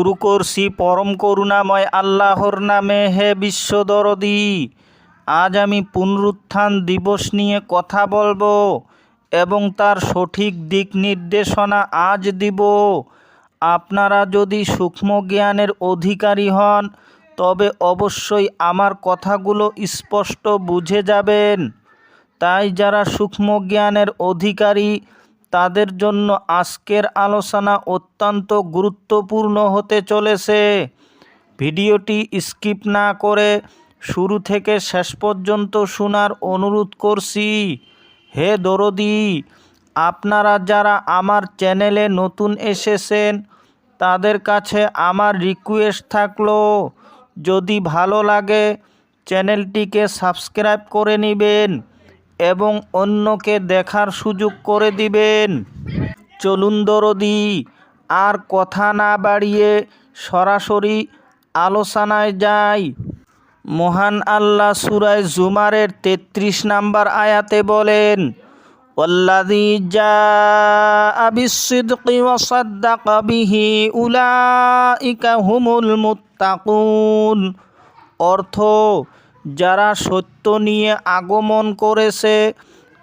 শুরু করছি পরম করুণাময় আল্লাহর নামে, হে বিশ্বদরদি আজ আমি পুনরুত্থান দিবস নিয়ে কথা বলব এবং তার সঠিক দিক নির্দেশনা আজ দিব। আপনারা যদি সূক্ষ্ম জ্ঞানের অধিকারী হন, তবে অবশ্যই আমার কথাগুলো স্পষ্ট বুঝে যাবেন। তাই যারা সূক্ষ্ম জ্ঞানের অধিকারী তাদের জন্য আজকের আলোচনা অত্যন্ত গুরুত্বপূর্ণ হতে চলেছে। ভিডিওটি স্কিপ না করে শুরু থেকে শেষ পর্যন্ত শোনার অনুরোধ করছি। হে দরদি, আপনারা যারা আমার চ্যানেলে নতুন এসেছেন, তাদের কাছে আমার রিকোয়েস্ট থাকল, যদি ভালো লাগে, চ্যানেলটিকে সাবস্ক্রাইব করে নেবেন। এবং অন্যকে দেখার সুযোগ করে দিবেন চলুন দরদি আর কথা না বাড়িয়ে সরাসরি আলোচনায় যাই মহান আল্লাহ সুরায় জুমারের তেত্রিশ নাম্বার আয়াতে বলেন والذي جاء بالصدق وصدق به أولئك هم المتقون অর্থ যারা সত্য নিয়ে আগমন করেছে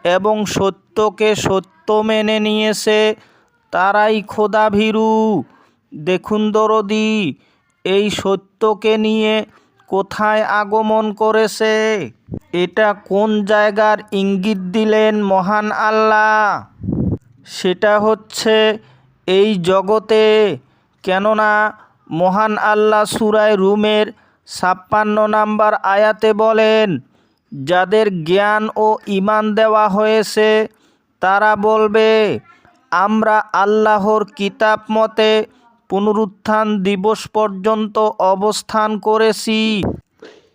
এবং সত্যকে সত্য মেনে নিয়েছে, তারাই খোদাভীরু। দেখুন দরদি, এই সত্যকে নিয়ে কোথায় আগমন করেছে? এটা কোন জায়গার ইঙ্গিত দিলেন মহান আল্লাহ? সেটা হচ্ছে এই জগতে। কেননা মহান আল্লাহ সুরায় রুমের ছাপ্পান্ন নাম্বার আয়াতে বলেন, যাদের জ্ঞান ও ইমান দেওয়া হয়েছে, তারা বলবে, আমরা আল্লাহর কিতাব মতে পুনরুত্থান দিবস পর্যন্ত অবস্থান করেছি।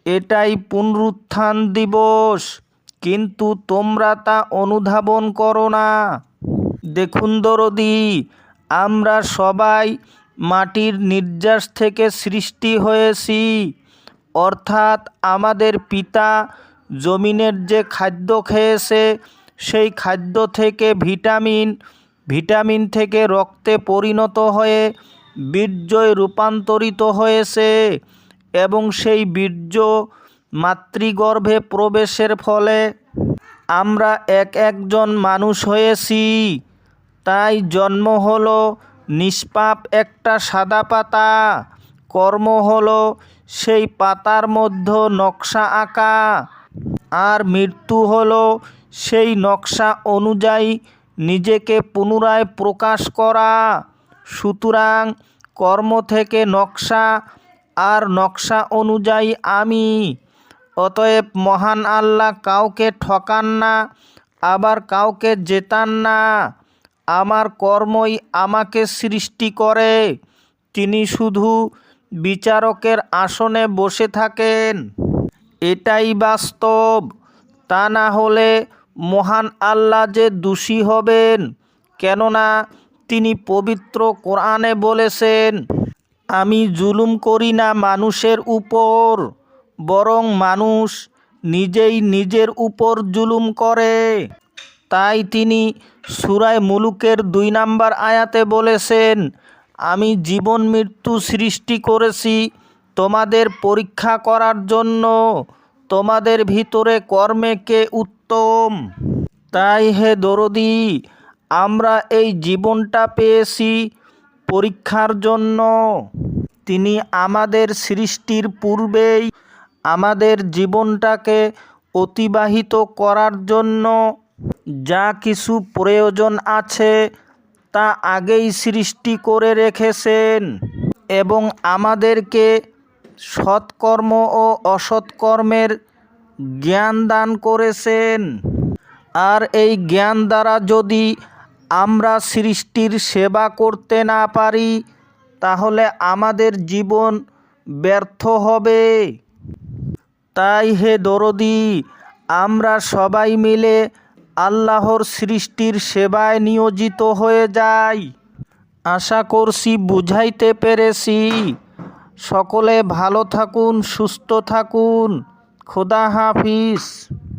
এটাই পুনরুত্থান দিবস। কিন্তু তোমরা তা অনুধাবন করো না। দেখুন দরদি, আমরা সবাই মাটির নির্যাস থেকে সৃষ্টি হয়েছি। অর্থাৎ আমাদের পিতা জমিনের যে খাদ্য খেয়েছে, সেই খাদ্য থেকে ভিটামিন ভিটামিন থেকে রক্তে পরিণত হয়ে বীর্যয় রূপান্তরিত হয়েছে এবং সেই বীর্য মাতৃগর্ভে প্রবেশের ফলে আমরা এক একজন মানুষ হয়েছি। তাই জন্ম হলো নিষ্পাপ একটা সাদা পাতা। কর্ম হলো সেই পাতার মধ্যে নকশা আঁকা। আর মৃত্যু হলো সেই নকশা অনুযায়ী নিজেকে পুনরায় প্রকাশ করা। সুতরাং কর্ম থেকে নকশা আর নকশা অনুযায়ী আমি। অতএব মহান আল্লাহ কাউকে ঠকান না, আবার কাউকে জেতান না। আমার কর্মই আমাকে সৃষ্টি করে। তিনি শুধু বিচারকের আসনে বসে থাকেন। এটাই বাস্তব। তা না হলে মহান আল্লাহ যে দোষী হবেন, কেননা তিনি পবিত্র কোরআনে বলেছেন, আমি জুলুম করি না মানুষের উপর, বরং মানুষ নিজেই নিজের উপর জুলুম করে। তাই তিনি সুরায় মুলুকের দুই নাম্বার আয়াতে বলেছেন আমি জীবন মৃত্যু সৃষ্টি করেছি তোমাদের পরীক্ষা করার জন্য। তোমাদের ভিতরে কর্মে কে উত্তম? তাই হে দরদি, আমরা এই জীবনটা পেয়েছি পরীক্ষার জন্য। তিনি আমাদের সৃষ্টির পূর্বেই আমাদের জীবনটাকে অতিবাহিত করার জন্য যা কিছু প্রয়োজন আছে তা আগেই সৃষ্টি করে রেখেছেন এবং আমাদেরকে সৎকর্ম ও অসৎকর্মের জ্ঞান দান করেছেন। আর এই জ্ঞান দ্বারা যদি আমরা সৃষ্টির সেবা করতে না পারি, তাহলে আমাদের জীবন ব্যর্থ হবে। তাই হে দরদি, আমরা সবাই মিলে আল্লাহর সৃষ্টির সেবায় নিয়োজিত হয়ে যাই। আশা করছি বুঝাইতে পেরেছি। সকলে ভালো থাকুন, সুস্থ থাকুন। খোদা হাফিজ।